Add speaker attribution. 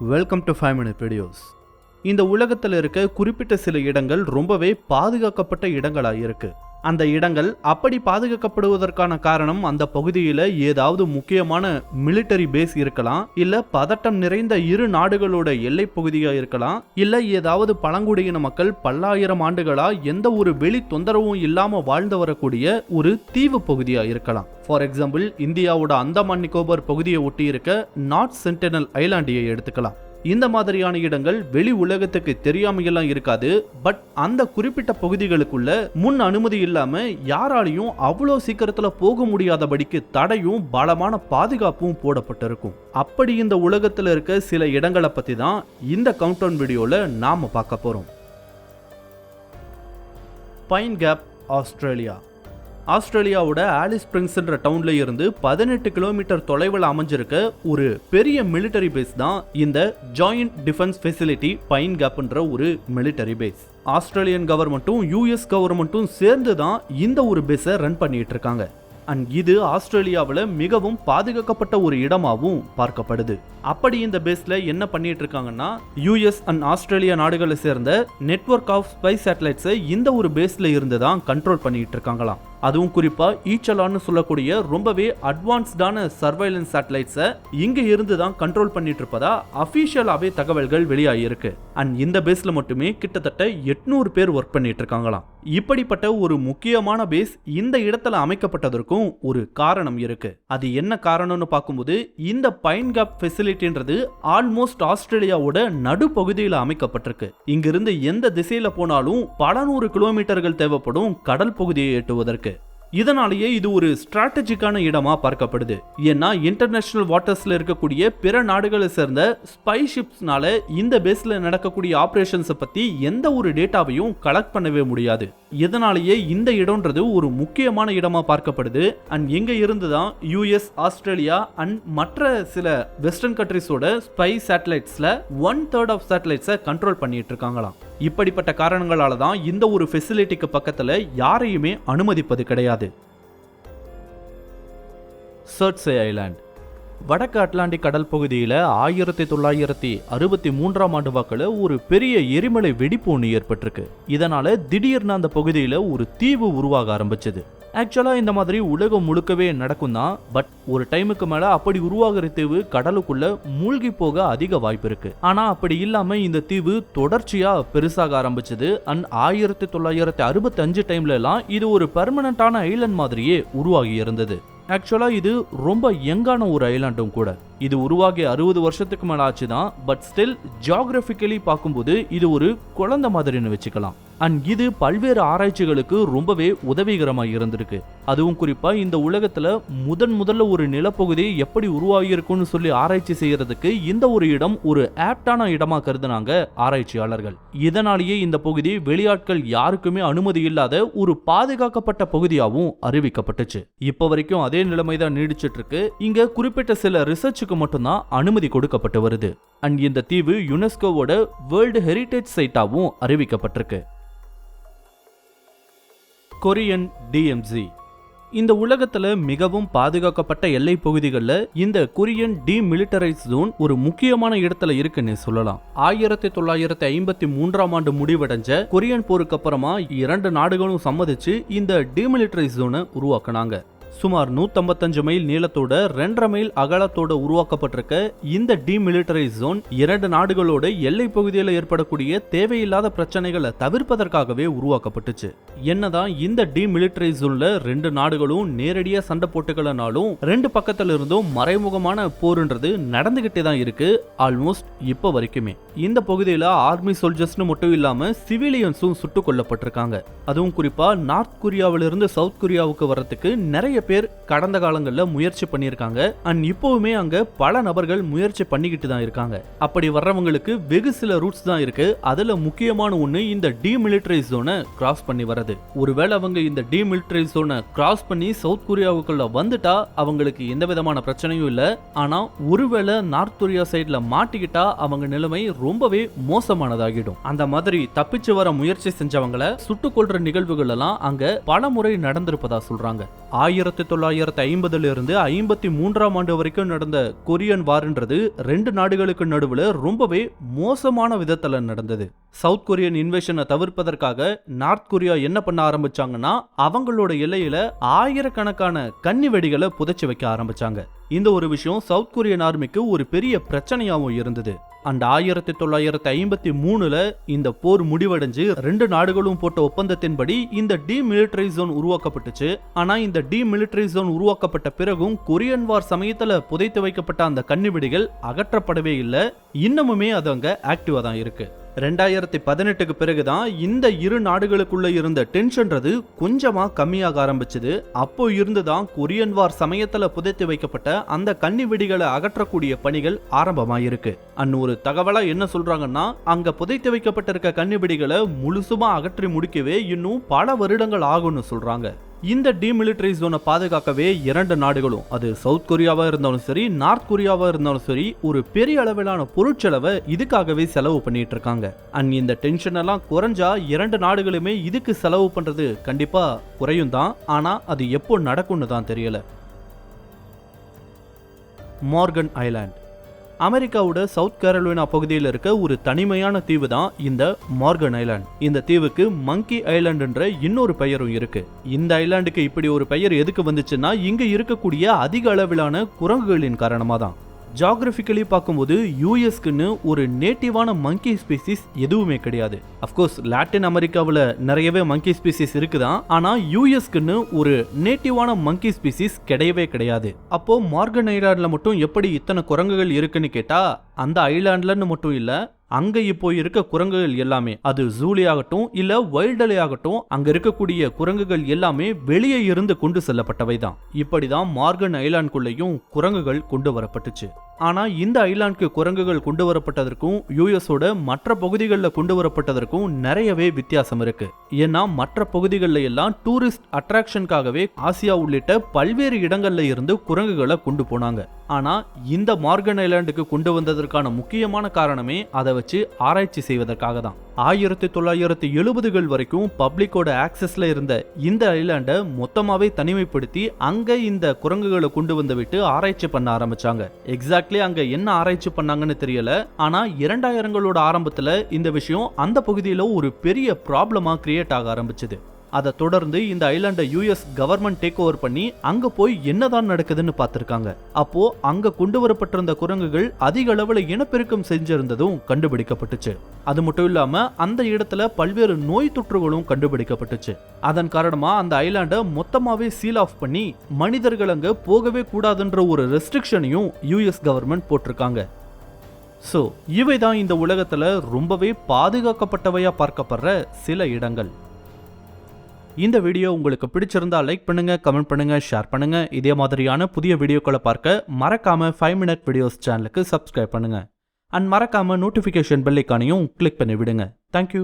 Speaker 1: Welcome to five minute videos இந்த உலகத்தில் இருக்க குறிப்பிட்ட சில இடங்கள் ரொம்பவே பாதுகாக்கப்பட்ட இடங்களாக இருக்குது அந்த இடங்கள் அப்படி பாதுகாக்கப்படுவதற்கான காரணம் அந்த பகுதியில் ஏதாவது முக்கியமான மிலிட்டரி பேஸ் இருக்கலாம் இல்ல பதட்டம் நிறைந்த இரு நாடுகளோட எல்லை பகுதியா இருக்கலாம் இல்ல ஏதாவது பழங்குடியின மக்கள் பல்லாயிரம் ஆண்டுகளா எந்த ஒரு வெளி தொந்தரவும் இல்லாம வாழ்ந்து வரக்கூடிய ஒரு தீவு பகுதியா இருக்கலாம். ஃபார் எக்ஸாம்பிள் இந்தியாவோட அந்தமான் நிக்கோபார் பகுதியை ஒட்டி இருக்க நார்த் சென்டினல் ஐலாண்டியை எடுத்துக்கலாம். இந்த மாதிரியான இடங்கள் வெளி உலகத்துக்கு தெரியாமையெல்லாம் இருக்காது. பட் அந்த குறிப்பிட்ட பகுதிகளுக்குள்ள முன் அனுமதி இல்லாம யாராலையும் அவ்வளோ சீக்கிரத்துல போக முடியாதபடிக்கு தடையும் பலமான பாதுகாப்பும் போடப்பட்டிருக்கும். அப்படி இந்த உலகத்துல இருக்க சில இடங்களை பத்தி தான் இந்த கவுண்டவுன் வீடியோல நாம பார்க்க போறோம். பைன் கேப் ஆஸ்திரேலியா ஆஸ்திரேலியாவோட ஆலிஸ் ஸ்பிரிங்ஸ்ன்ற டவுன்ல இருந்து பதினெட்டு கிலோமீட்டர் தொலைவில் அமைஞ்சிருக்க ஒரு பெரிய மிலிட்டரி பேஸ் தான் இந்த ஜாயிண்ட் டிஃபென்ஸ் ஃபெசிலிட்டி பைன் கேப்ன்ற ஒரு மிலிட்டரி பேஸ் ஆஸ்திரேலியன் கவர்மெண்ட்டும் யூஎஸ் கவர்மெண்ட்டும் சேர்ந்து தான் இந்த ஒரு பேஸை ரன் பண்ணிட்டு இருக்காங்க. அண்ட் இது ஆஸ்திரேலியாவில் மிகவும் பாதுகாக்கப்பட்ட ஒரு இடமாகவும் பார்க்கப்படுது. அப்படி இந்த பேஸில் என்ன பண்ணிட்டு இருக்காங்கன்னா யூஎஸ் அண்ட் ஆஸ்திரேலியா நாடுகளை சேர்ந்த நெட்வொர்க் ஆஃப் ஸ்பை சேட்டலைட்ஸை இந்த ஒரு பேஸில் இருந்து தான் கண்ட்ரோல் பண்ணிட்டு இருக்காங்களாம். அதுவும் குறிப்பாக ஈச்சலான்னு சொல்லக்கூடிய ரொம்பவே அட்வான்ஸ்டான சர்வைலன்ஸ் சேட்டலைட்ஸை இங்கே இருந்து தான் கண்ட்ரோல் பண்ணிட்டு இருப்பதா அஃபீஷியலாகவே தகவல்கள் வெளியாகியிருக்கு. அண்ட் இந்த பேஸில் மட்டுமே கிட்டத்தட்ட எட்நூறு பேர் ஒர்க் பண்ணிட்டு இருக்காங்களாம். இப்படிப்பட்ட ஒரு முக்கியமான பேஸ் இந்த இடத்துல அமைக்கப்பட்டதற்கும் ஒரு காரணம் இருக்கு. அது என்ன காரணம்னு பார்க்கும்போது இந்த பைன் கேப் ஃபெசிலிட்டின்றது ஆல்மோஸ்ட் ஆஸ்திரேலியாவோட நடுப்பகுதியில் அமைக்கப்பட்டிருக்கு. இங்கிருந்து எந்த திசையில போனாலும் பல நூறு கிலோமீட்டர்கள் தேவைப்படும் கடல் பகுதியை எட்டுவதற்கு. இதனாலேயே இது ஒரு ஸ்ட்ராட்டஜிக்கான இடமா பார்க்கப்படுது. ஏன்னா இன்டர்நேஷனல் வாட்டர்ஸ்ல இருக்கக்கூடிய பிற நாடுகளை சேர்ந்த ஸ்பை ஷிப்ஸ்னால இந்த பேஸ்ல நடக்கக்கூடிய ஆபரேஷன்ஸை பத்தி எந்த ஒரு டேட்டாவையும் கலெக்ட் பண்ணவே முடியாது. இதனாலேயே இந்த இடம்ன்றது ஒரு முக்கியமான இடமா பார்க்கப்படுது. அண்ட் எங்க இருந்து தான் யூஎஸ் ஆஸ்திரேலியா அண்ட் மற்ற சில வெஸ்டர்ன் கண்ட்ரிஸோட ஸ்பை சேட்டலைட்ஸ்ல ஒன் தேர்ட் ஆஃப் சேட்டலைட்ஸை கண்ட்ரோல் பண்ணிட்டு இருக்காங்களாம். இப்படிப்பட்ட காரணங்களால தான் இந்த ஒரு ஃபெசிலிட்டிக்கு பக்கத்தில் யாரையுமே அனுமதிப்பது கிடையாது. சர்ட்ஸே ஐலாண்ட் வடக்கு அட்லாண்டிக் கடல் பகுதியில் ஆயிரத்தி தொள்ளாயிரத்தி அறுபத்தி மூன்றாம் ஆண்டு வாக்கில் ஒரு பெரிய எரிமலை வெடிப்பு ஒன்று ஏற்பட்டிருக்கு. இதனால் திடீர்னு அந்த பகுதியில் ஒரு தீவு உருவாக ஆரம்பிச்சது. ஆக்சுவலாக இந்த மாதிரி உலகம் முழுக்கவே நடக்கும் தான் பட் ஒரு டைமுக்கு மேலே அப்படி உருவாகிற தீவு கடலுக்குள்ள மூழ்கி போக அதிக வாய்ப்பு இருக்கு. ஆனால் அப்படி இல்லாமல் இந்த தீவு தொடர்ச்சியாக பெருசாக ஆரம்பிச்சது அண்ட் ஆயிரத்தி தொள்ளாயிரத்தி அறுபத்தஞ்சு டைம்ல எல்லாம் இது ஒரு பெர்மனண்டான ஐலண்ட் மாதிரியே உருவாகி இருந்தது. ஆக்சுவலாக இது ரொம்ப யங்கான ஒரு ஐலாண்டும் கூட. இது உருவாகி அறுபது வருஷத்துக்கு மேலே ஆச்சு தான் பட் ஸ்டில் ஜியாகிரபிக்கலி பார்க்கும்போது இது ஒரு குழந்தை மாதிரின்னு வச்சுக்கலாம். அண்ட் இது பல்வேறு ஆராய்ச்சிகளுக்கு ரொம்பவே உதவிகரமாக இருந்திருக்கு. அதுவும் குறிப்பாக இந்த உலகத்தில் முதன் முதல்ல ஒரு நிலப்பகுதி எப்படி உருவாகியிருக்குன்னு சொல்லி ஆராய்ச்சி செய்யறதுக்கு இந்த ஒரு இடம் ஒரு ஆப்டான இடமா கருதுனாங்க ஆராய்ச்சியாளர்கள். இதனாலேயே இந்த பகுதி வெளியாட்கள் யாருக்குமே அனுமதி இல்லாத ஒரு பாதுகாக்கப்பட்ட பகுதியாகவும் அறிவிக்கப்பட்டுச்சு. இப்போ வரைக்கும் அதே நிலைமை தான் நீடிச்சிட்டு இருக்கு இங்க குறிப்பிட்ட சில ரிசர்ச்சுக்கு மட்டும்தான் அனுமதி கொடுக்கப்பட்டு வருது. அண்ட் இந்த தீவு யுனெஸ்கோவோட வேர்ல்டு ஹெரிடேஜ் சைட்டாகவும் அறிவிக்கப்பட்டிருக்கு. கொரியன் டிஎம்சி இந்த உலகத்துல மிகவும் பாதுகாக்கப்பட்ட எல்லை பகுதிகளில் இந்த கொரியன் டிமிலிட்டரைஸ் ஜோன் ஒரு முக்கியமான இடத்துல இருக்குன்னு சொல்லலாம். ஆயிரத்தி தொள்ளாயிரத்தி ஐம்பத்தி மூன்றாம் ஆண்டு முடிவடைஞ்ச கொரியன் போருக்கு அப்புறமா இரண்டு நாடுகளும் சம்மதிச்சு இந்த டிமிலிட்டரைஸ் ஜோனை உருவாக்குனாங்க. சுமார் நூத்தம்பத்தஞ்சு மைல் நீளத்தோட ரெண்டரை மைல் அகலத்தோட உருவாக்கப்பட்டிருக்க இந்த டிமிலிட்டரைஸ் ஜோன் இரண்டு நாடுகளோட எல்லை பகுதியில் ஏற்படக்கூடிய தேவையில்லாத பிரச்சனைகளை தவிர்ப்பதற்காகவே உருவாக்கப்பட்டுச்சு. என்னதான் இந்த டிமிலிட்டரைஸ் ஜோன்ல ரெண்டு நாடுகளும் நேரடியா சண்டை போட்டுக்கலனாலும் ரெண்டு பக்கத்துல இருந்தும் மறைமுகமான போருன்றது நடந்துகிட்டே தான் இருக்கு ஆல்மோஸ்ட் இப்போ வரைக்குமே. இந்த பகுதியில் ஆர்மி சோல்ஜர்ஸ்னு மட்டும் இல்லாம சிவிலியன்ஸும் சுட்டுக் கொல்லப்பட்டிருக்காங்க. அதுவும் குறிப்பா நார்த் கொரியாவிலிருந்து சவுத் கொரியாவுக்கு வர்றதுக்கு நிறைய பேர் கடந்த காலங்களில் முயற்சி பண்ணியிருக்காங்க. அண்ட் இப்போவுமே அங்க பல நபர்கள் முயற்சி பண்ணிக்கிட்டு தான் இருக்காங்க. அப்படி வர்றவங்களுக்கு வெகு சில ரூட்ஸ் தான் இருக்கு. அதுல முக்கியமான ஒண்ணு இந்த டிமிலிட்டரி ஜோனை கிராஸ் பண்ணி வர்றது. ஒருவேளை அவங்க இந்த டிமிலிட்டரி ஜோனை கிராஸ் பண்ணி சவுத் கொரியாவுக்குள்ள வந்துட்டா அவங்களுக்கு எந்த விதமான பிரச்சனையும் இல்லை. ஆனா ஒருவேளை நார்த் கொரியா சைடில் மாட்டிக்கிட்டா அவங்க நிலைமை ரொம்பவே மோசமானதாகிடும். அந்த மாதிரி தப்பிச்சு வர முயற்சி செஞ்சவங்களை சுட்டுக் கொள்ற நிகழ்வுகள் எல்லாம் அங்க பல முறை நடந்திருப்பதா சொல்றாங்க. ஆயிரத்தி ஆயிரத்தி தொள்ளாயிரத்தி ஐம்பதுலேருந்து ஐம்பத்தி மூன்றாம் ஆண்டு வரைக்கும் நடந்த கொரியன் வார்ன்றது ரெண்டு நாடுகளுக்கு நடுவுல ரொம்பவே மோசமான விதத்துல நடந்தது. சவுத் கொரியன் இன்வெஷனை தவிர்ப்பதற்காக நார்த் கொரியா என்ன பண்ண ஆரம்பிச்சாங்கன்னா அவங்களோட எல்லையில ஆயிரக்கணக்கான கன்னி வெடிகளை புதைச்சு வைக்க ஆரம்பிச்சாங்க. இந்த ஒரு விஷயம் சவுத் கொரியன் ஆர்மிக்கு ஒரு பெரிய பிரச்சனையாகவும் இருந்தது. அந்த ஆயிரத்தி தொள்ளாயிரத்தி ஐம்பத்தி மூணுல இந்த போர் முடிவடைஞ்சு ரெண்டு நாடுகளும் போட்ட ஒப்பந்தத்தின்படி இந்த டிமிலிட்டரி ஜோன் உருவாக்கப்பட்டுச்சு. ஆனா இந்த டிமிலிட்டரி ஜோன் உருவாக்கப்பட்ட பிறகும் கொரியன் வார் சமயத்தில் புதைத்து வைக்கப்பட்ட அந்த கண்ணிவெடிகள் அகற்றப்படவே இல்லை. இன்னமுமே அது அங்கே ஆக்டிவா தான் இருக்கு. ரெண்டாயிரத்தி பதினெட்டுக்கு பிறகுதான் இந்த இரு நாடுகளுக்குள்ள இருந்த டென்ஷன்றது கொஞ்சமா கம்மியாக ஆரம்பிச்சது. அப்போ இருந்துதான் கொரியன் வார் சமயத்துல புதைத்து வைக்கப்பட்ட அந்த கன்னி வெடிகளை அகற்றக்கூடிய பணிகள் ஆரம்பமாயிருக்கு. அன்னொரு தகவலா என்ன சொல்றாங்கன்னா அங்க புதைத்து வைக்கப்பட்டிருக்க கன்னி வெடிகளை முழுசுமா அகற்றி முடிக்கவே இன்னும் பல வருடங்கள் ஆகும்னு சொல்றாங்க. இந்த டிமிலிட்டரி ஜோனை பாதுகாக்கவே இரண்டு நாடுகளும் அது சவுத் கொரியாவாக இருந்தாலும் சரி நார்த் கொரியாவாக இருந்தாலும் சரி ஒரு பெரிய அளவிலான பொருட்செலவை இதுக்காகவே செலவு பண்ணிட்டு இருக்காங்க. அண்ட் இந்த டென்ஷன் எல்லாம் குறைஞ்சா இரண்டு நாடுகளுமே இதுக்கு செலவு பண்றது கண்டிப்பா குறையும் தான். ஆனா அது எப்போ நடக்கும்னு தான் தெரியல. Morgan Island. அமெரிக்காவோட சவுத் கேரளோனா பகுதியில் இருக்க ஒரு தனிமையான தீவு தான் இந்த மார்கன் ஐலாண்ட். இந்த தீவுக்கு மங்கி ஐலாண்டுன்ற இன்னொரு பெயரும் இருக்கு. இந்த ஐலாண்டுக்கு இப்படி ஒரு பெயர் எதுக்கு வந்துச்சுன்னா இங்க இருக்கக்கூடிய அதிக அளவிலான குரங்குகளின் காரணமா தான் ஜாகிரபிக்கலி பார்க்கும்போது யூஎஸ்க்குன்னு ஒரு நேட்டிவான மங்கி ஸ்பீசிஸ் எதுவுமே கிடையாது. அஃப்கோர்ஸ் லாட்டின் அமெரிக்காவில் நிறையவே மங்கி ஸ்பீசிஸ் இருக்குதான். ஆனால் யூஎஸ்க்குன்னு ஒரு நேட்டிவான மங்கி ஸ்பீசிஸ் கிடையவே கிடையாது. அப்போ மார்கன் ஐலாண்டில் மட்டும் எப்படி இத்தனை குரங்குகள் இருக்குன்னு கேட்டால் அந்த ஐலாண்ட்லன்னு மட்டும் இல்லை அங்க இப்போ இருக்க குரங்குகள் எல்லாமே. அது ஜூலி ஆகட்டும் இல்ல வைல்டலே ஆகட்டும் அங்க இருக்கக்கூடிய குரங்குகள் எல்லாமே வெளியே இருந்து கொண்டு செல்லப்பட்டவை தான் இப்படிதான் மார்கன் ஐலாண்டுக்குள்ளேயும் குரங்குகள் கொண்டு வரப்பட்டுச்சு. ஆனால் இந்த ஐலாண்டுக்கு குரங்குகள் கொண்டு வரப்பட்டதற்கும் யூஎஸோட மற்ற பகுதிகளில் கொண்டு வரப்பட்டதற்கும் நிறையவே வித்தியாசம் இருக்கு. ஏன்னா மற்ற பகுதிகளில் எல்லாம் டூரிஸ்ட் அட்ராக்ஷனுக்காகவே ஆசியா உள்ளிட்ட பல்வேறு இடங்கள்ல இருந்து குரங்குகளை கொண்டு போனாங்க. ஆனால் இந்த மார்கன் ஐலாண்டுக்கு கொண்டு வந்ததற்கான முக்கியமான காரணமே அதை வச்சு ஆராய்ச்சி செய்வதற்காக தான். ஆயிரத்தி தொள்ளாயிரத்தி எழுபதுகள் வரைக்கும் பப்ளிக்கோட ஆக்சஸ்ல இருந்த இந்த ஐலாண்டை மொத்தமாவே தனிமைப்படுத்தி அங்க இந்த குரங்குகளை கொண்டு வந்து விட்டு ஆராய்ச்சி பண்ண ஆரம்பிச்சாங்க. எக்ஸாக்ட்லி அங்க என்ன ஆராய்ச்சி பண்ணாங்கன்னு தெரியல. ஆனா இரண்டாயிரங்களோட ஆரம்பத்துல இந்த விஷயம் அந்த பகுதியில ஒரு பெரிய ப்ராப்ளமா கிரியேட் ஆக ஆரம்பிச்சது. அதை தொடர்ந்து இந்த ஐலாண்டை யூஎஸ் கவர்மெண்ட் டேக் ஓவர் பண்ணி அங்க போய் என்னதான் நடக்குதுன்னு பார்த்திருக்காங்க. அப்போ அங்க கொண்டு வரப்பட்டிருந்த குரங்குகள் அதிக அளவுல இனப்பெருக்கம் செஞ்சிருந்ததும் கண்டுபிடிக்கப்பட்டுச்சு. அது மட்டும் இல்லாம அந்த இடத்துல பல்வேறு நோய் தொற்றுகளும் கண்டுபிடிக்கப்பட்டுச்சு. அதன் காரணமா அந்த ஐலாண்டை மொத்தமாவே சீல் ஆஃப் பண்ணி மனிதர்கள் அங்க போகவே கூடாதுன்ற ஒரு ரெஸ்ட்ரிக்ஷனையும் யூஎஸ் கவர்மெண்ட் போட்டிருக்காங்க. ஸோ இவை தான் இந்த உலகத்துல ரொம்பவே பாதுகாக்கப்பட்டவையா பார்க்கப்படுற சில இடங்கள். இந்த வீடியோ உங்களுக்கு பிடிச்சிருந்தா லைக் பண்ணுங்க கமெண்ட் பண்ணுங்க ஷேர் பண்ணுங்க. இதே மாதிரியான புதிய வீடியோக்களை பார்க்க மறக்காம ஃபைவ் மினிட் வீடியோஸ் சேனலுக்கு சப்ஸ்கிரைப் பண்ணுங்க. அண்ட் மறக்காம நோட்டிஃபிகேஷன் பெல்லைக்கானையும் கிளிக் பண்ணி விடுங்க தேங்க்யூ